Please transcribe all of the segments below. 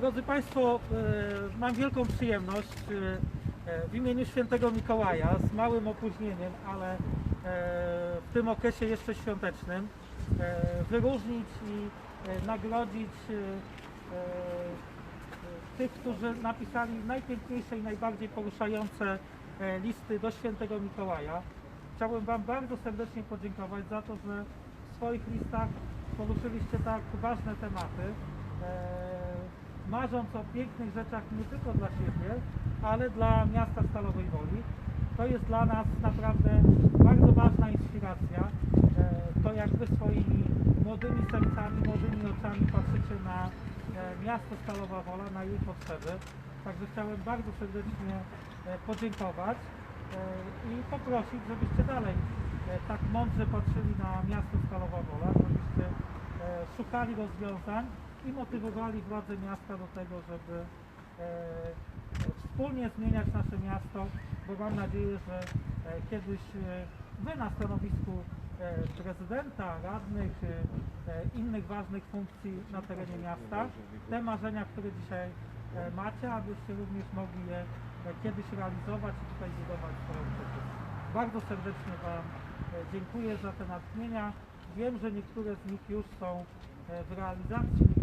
Drodzy Państwo, e, mam wielką przyjemność e, e, w imieniu świętego Mikołaja z małym opóźnieniem, ale w tym okresie jeszcze świątecznym wyróżnić i nagrodzić tych, którzy napisali najpiękniejsze i najbardziej poruszające listy do świętego Mikołaja. Chciałbym Wam bardzo serdecznie podziękować za to, że w swoich listach poruszyliście tak ważne tematy, marząc o pięknych rzeczach nie tylko dla siebie, ale dla miasta Stalowej Woli. To jest dla nas naprawdę bardzo ważna inspiracja. E, to jak Wy swoimi młodymi sercami, młodymi oczami patrzycie na e, miasto Stalowa Wola, na jej potrzeby. Także chciałem bardzo serdecznie e, podziękować i poprosić, żebyście dalej tak mądrze patrzyli na miasto Stalowa Wola, żebyście szukali rozwiązań i motywowali władze miasta do tego, żeby e, wspólnie zmieniać nasze miasto, bo mam nadzieję, że e, kiedyś e, Wy na stanowisku prezydenta, radnych, innych ważnych funkcji na terenie miasta, te marzenia, które dzisiaj macie, abyście również mogli je kiedyś realizować i tutaj budować swoją. Bardzo serdecznie Wam dziękuję za te natchnienia. Wiem, że niektóre z nich już są w realizacji,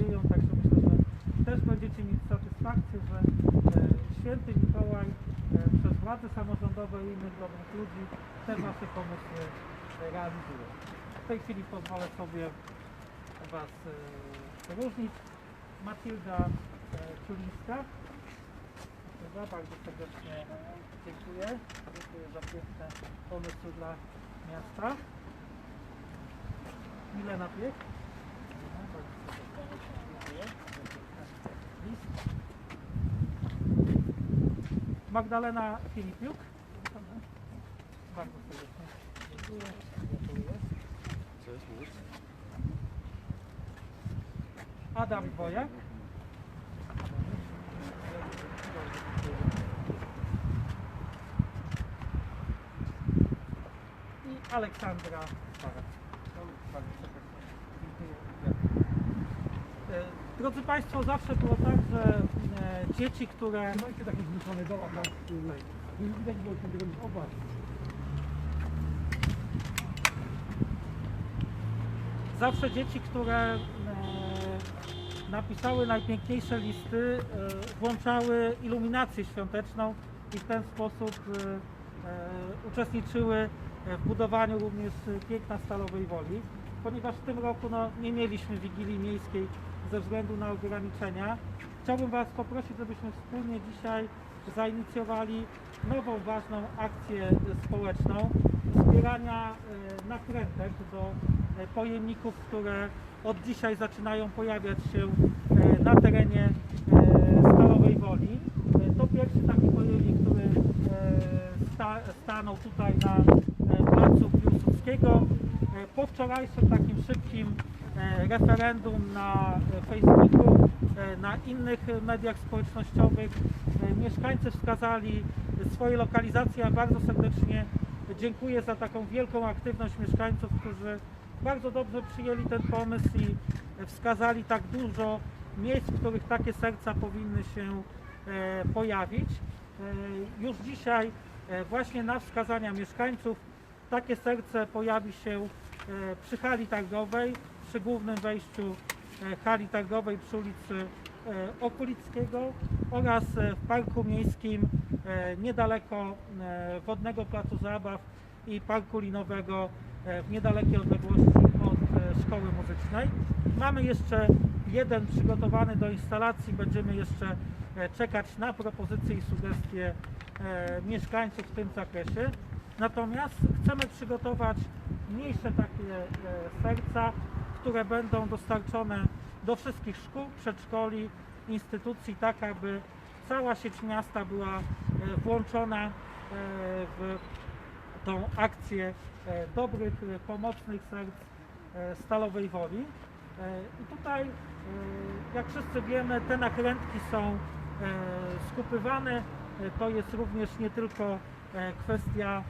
dzieją, także myślę, że też będziecie mieć satysfakcję, że e, święty Mikołaj e, przez władze samorządowe i innych dobrych ludzi te Wasze pomysły realizuje. W tej chwili pozwolę sobie Was e, wyróżnić. Matylda e, Ciulińska. Matylda, bardzo serdecznie dziękuję. Dziękuję za piękne pomysły dla miasta. Milena Piek. Milena, bardzo serdecznie dziękuję. List. Magdalena Filipiuk. Bardzo serdecznie dziękuję. Gratuluję. Adam Wojak. I Aleksandra Starak. Bardzo serdecznie dziękuję. E, Drodzy Państwo, zawsze było tak, że e, dzieci, które Macie takie zmuszone. Widać było obaw. zawsze dzieci, które e, napisały najpiękniejsze listy, e, włączały iluminację świąteczną i w ten sposób e, e, uczestniczyły w budowaniu również piękna Stalowej Woli. Ponieważ w tym roku no, nie mieliśmy Wigilii Miejskiej ze względu na ograniczenia, chciałbym Was poprosić, żebyśmy wspólnie dzisiaj zainicjowali nową ważną akcję społeczną zbierania e, nakrętek do e, pojemników, które od dzisiaj zaczynają pojawiać się e, na terenie Stalowej Woli. To pierwszy taki pojemnik, który sta, stanął tutaj na placu Piłsudskiego. Po wczorajszym takim szybkim referendum na e, Facebooku, e, na innych e, mediach społecznościowych e, mieszkańcy wskazali swoje lokalizacje. Ja bardzo serdecznie dziękuję za taką wielką aktywność mieszkańców, którzy bardzo dobrze przyjęli ten pomysł i wskazali tak dużo miejsc, w których takie serca powinny się e, pojawić. E, Już dzisiaj e, właśnie na wskazania mieszkańców takie serce pojawi się e, przy hali targowej, przy głównym wejściu e, hali targowej przy ulicy e, Okulickiego oraz e, w parku miejskim niedaleko Wodnego Placu Zabaw i parku linowego w niedalekiej odległości od szkoły muzycznej. Mamy jeszcze jeden przygotowany do instalacji, będziemy jeszcze czekać na propozycje i sugestie mieszkańców w tym zakresie. Natomiast chcemy przygotować mniejsze takie serca, które będą dostarczone do wszystkich szkół, przedszkoli, instytucji, tak aby cała sieć miasta była e, włączona e, w tą akcję e, dobrych, pomocnych serc Stalowej Woli. I tutaj, jak wszyscy wiemy, te nakrętki są skupywane. To jest również nie tylko kwestia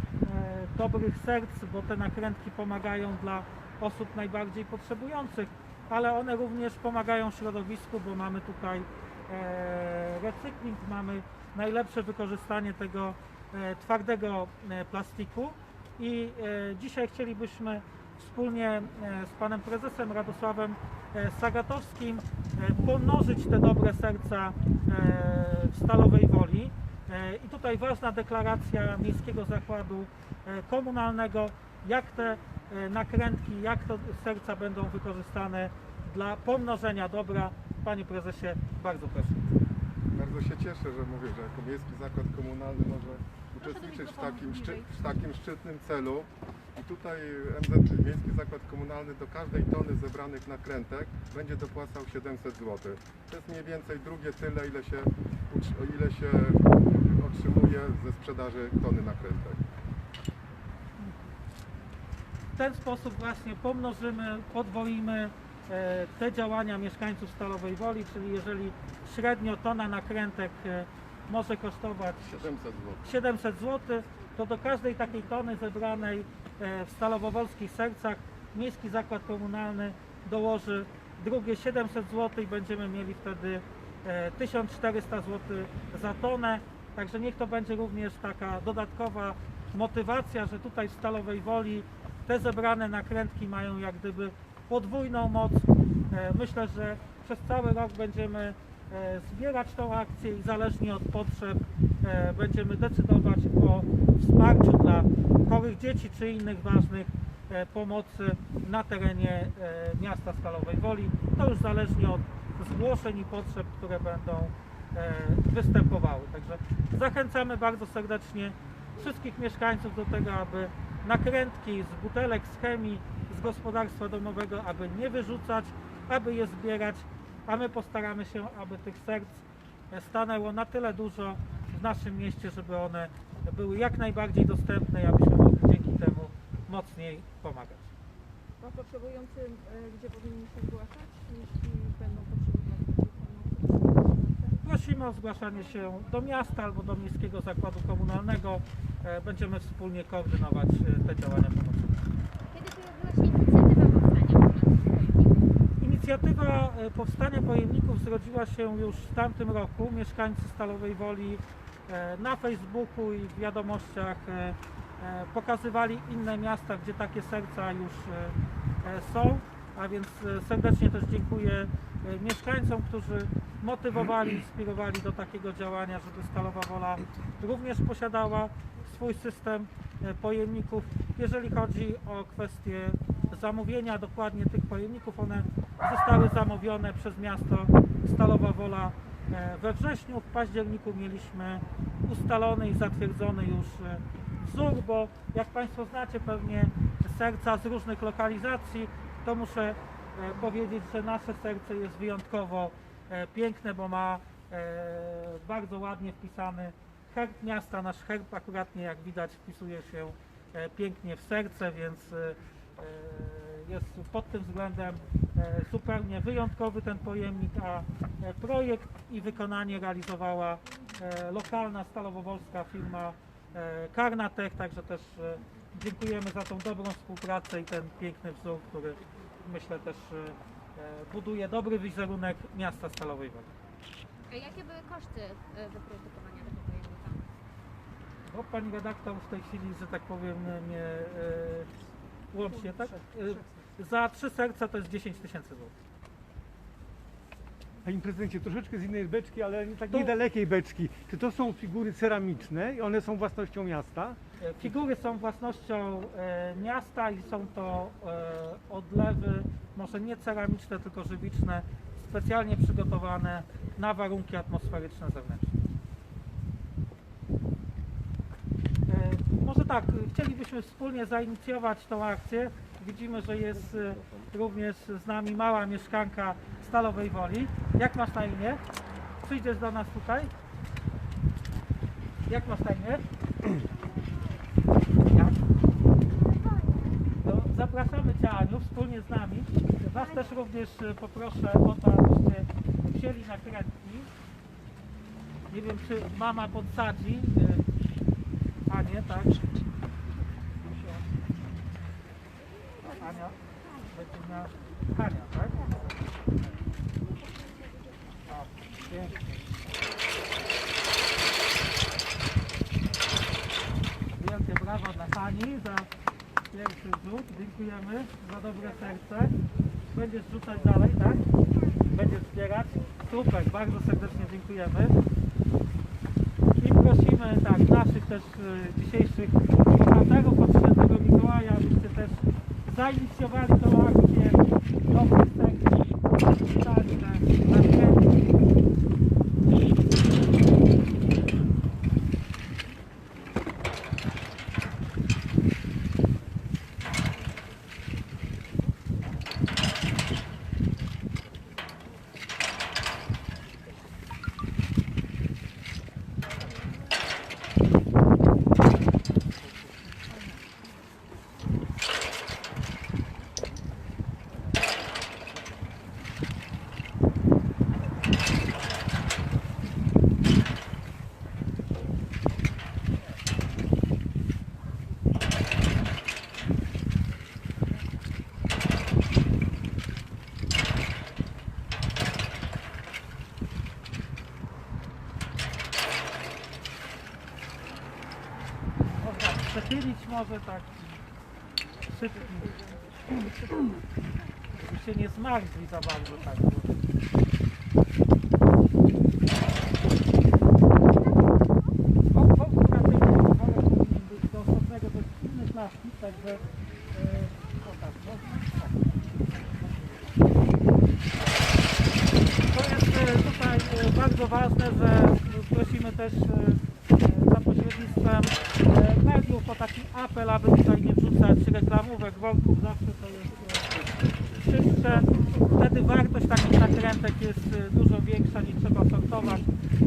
dobrych serc, bo te nakrętki pomagają dla osób najbardziej potrzebujących, ale one również pomagają środowisku, bo mamy tutaj e, recykling, mamy najlepsze wykorzystanie tego e, twardego e, plastiku i dzisiaj chcielibyśmy wspólnie z panem prezesem Radosławem Sagatowskim pomnożyć te dobre serca w Stalowej Woli. I tutaj ważna deklaracja Miejskiego Zakładu Komunalnego, jak te nakrętki, jak to serca będą wykorzystane dla pomnożenia dobra. Panie prezesie, bardzo proszę. Bardzo się cieszę, że mówię, że jako Miejski Zakład Komunalny może uczestniczyć w takim, szczy, w takim szczytnym celu. I tutaj MZ, Miejski Zakład Komunalny do każdej tony zebranych nakrętek będzie dopłacał 700 zł. To jest mniej więcej drugie tyle, ile się, ile się otrzymuje ze sprzedaży tony nakrętek. W ten sposób właśnie pomnożymy, podwoimy e, te działania mieszkańców Stalowej Woli, czyli jeżeli średnio tona nakrętek e, może kosztować 700 zł. 700 zł, to do każdej takiej tony zebranej e, w Stalowowolskich Sercach Miejski Zakład Komunalny dołoży drugie 700 zł i będziemy mieli wtedy e, 1400 zł za tonę. Także niech to będzie również taka dodatkowa motywacja, że tutaj w Stalowej Woli te zebrane nakrętki mają jak gdyby podwójną moc. E, Myślę, że przez cały rok będziemy e, zbierać tą akcję i zależnie od potrzeb e, będziemy decydować o wsparciu dla chorych dzieci czy innych ważnych pomocy na terenie miasta Stalowej Woli. To już zależnie od zgłoszeń i potrzeb, które będą występowały. Także zachęcamy bardzo serdecznie wszystkich mieszkańców do tego, aby nakrętki z butelek, z chemii, z gospodarstwa domowego, aby nie wyrzucać, aby je zbierać, a my postaramy się, aby tych serc e, stanęło na tyle dużo w naszym mieście, żeby one były jak najbardziej dostępne i abyśmy mogli dzięki temu mocniej pomagać. A potrzebującym, e, gdzie powinni się zgłaszać, jeśli będą potrzebować pomocy? Prosimy o zgłaszanie się do miasta albo do Miejskiego Zakładu Komunalnego. E, Będziemy wspólnie koordynować e, te działania pomocowe. Kiedy pojawiła się inicjatywa powstania pojemników? Inicjatywa e, powstania pojemników zrodziła się już w tamtym roku. Mieszkańcy Stalowej Woli na Facebooku i w wiadomościach pokazywali inne miasta, gdzie takie serca już są. A więc e, serdecznie też dziękuję e, mieszkańcom, którzy motywowali, inspirowali do takiego działania, żeby Stalowa Wola również posiadała swój system e, pojemników. Jeżeli chodzi o kwestię zamówienia dokładnie tych pojemników, one zostały zamówione przez miasto Stalowa Wola we wrześniu. W październiku mieliśmy ustalony i zatwierdzony już wzór, bo jak Państwo znacie pewnie serca z różnych lokalizacji, to muszę e, powiedzieć, że nasze serce jest wyjątkowo e, piękne, bo ma e, bardzo ładnie wpisany herb miasta. Nasz herb akuratnie jak widać wpisuje się pięknie w serce, więc jest pod tym względem zupełnie wyjątkowy ten pojemnik, a projekt i wykonanie realizowała lokalna stalowowolska firma Karnatech, także też dziękujemy za tą dobrą współpracę i ten piękny wzór, który myślę też e, e, buduje dobry wizerunek miasta Stalowej Woli. A jakie były koszty e, wyprodukowania tego pojemnika? No, pani redaktor w tej chwili, że tak powiem, mnie e, łącznie, tak? E, za trzy serca to jest 10 tysięcy złotych. Panie prezydencie, troszeczkę z innej beczki, ale tak To- niedalekiej beczki. Czy to są figury ceramiczne i one są własnością miasta? E, Figury są własnością e, miasta i są to e, odlewy, może nie ceramiczne, tylko żywiczne, specjalnie przygotowane na warunki atmosferyczne zewnętrzne. Może tak, chcielibyśmy wspólnie zainicjować tą akcję. Widzimy, że jest również z nami mała mieszkanka Stalowej Woli. Jak masz na imię? Przyjdziesz do nas tutaj? Jak masz na imię? Jak? To zapraszamy Cię Aniu wspólnie z nami. Was też również e, poproszę o to, abyście wzięli nakrętki. Nie wiem, czy mama podsadzi e, Anię, tak? Ania, będzie miała Hania, tak? Pięknie. Wielkie brawa dla Hani za pierwszy rzut. Dziękujemy za dobre serce. Będziesz rzucać dalej, tak? Będziesz zbierać. Super, bardzo serdecznie dziękujemy. I prosimy tak, naszych też y, dzisiejszych bohaterów od Świętego Mikołaja, abyście też zainicjowali tą akcję dobrych sekcji, witali na, na chętni. Można przechylić może tak szybko. Żeby się nie zmarzli za bardzo tak. O, o, raczej wolę powinien być do osobnego, to jest inny plastik, także e, o tak, no, tak. To jest e, tutaj e, bardzo ważne, że prosimy też e, e, za pośrednictwem e, mediów o taki apel, aby tutaj nie wrzucać reklamówek, worków, zawsze to jest e, czystsze. Wtedy wartość takich nakrętek jest e, dużo większa, nie trzeba sortować,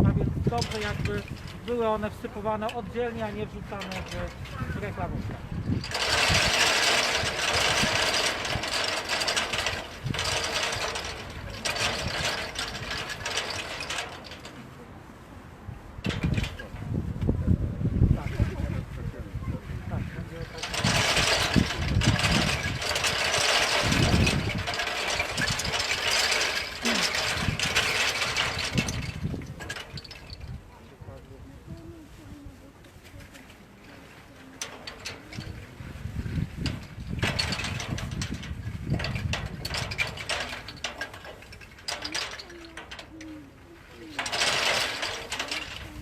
a więc dobrze jakby były one wsypywane oddzielnie, a nie wrzucane w reklamówkę. Tak, będzie to.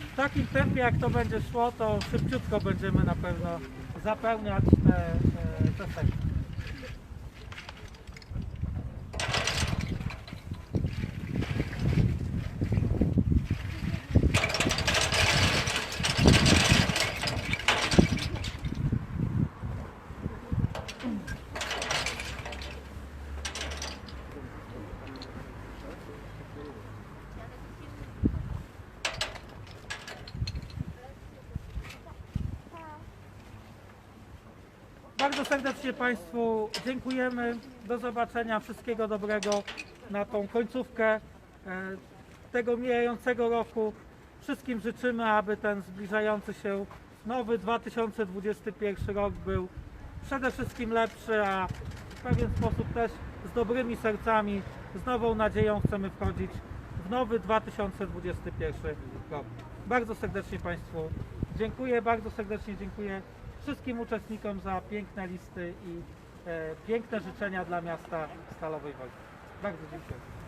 W takim tempie jak to będzie szło, to szybciutko będziemy na pewno zapełniać te, e, te sekcje. Bardzo serdecznie Państwu dziękujemy. Do zobaczenia. Wszystkiego dobrego na tą końcówkę e, tego mijającego roku. Wszystkim życzymy, aby ten zbliżający się nowy 2021 rok był przede wszystkim lepszy, a w pewien sposób też z dobrymi sercami, z nową nadzieją chcemy wchodzić w nowy 2021 rok. Bardzo serdecznie Państwu dziękuję, bardzo serdecznie dziękuję wszystkim uczestnikom za piękne listy i e, piękne życzenia dla miasta Stalowej Woli. Bardzo dziękuję.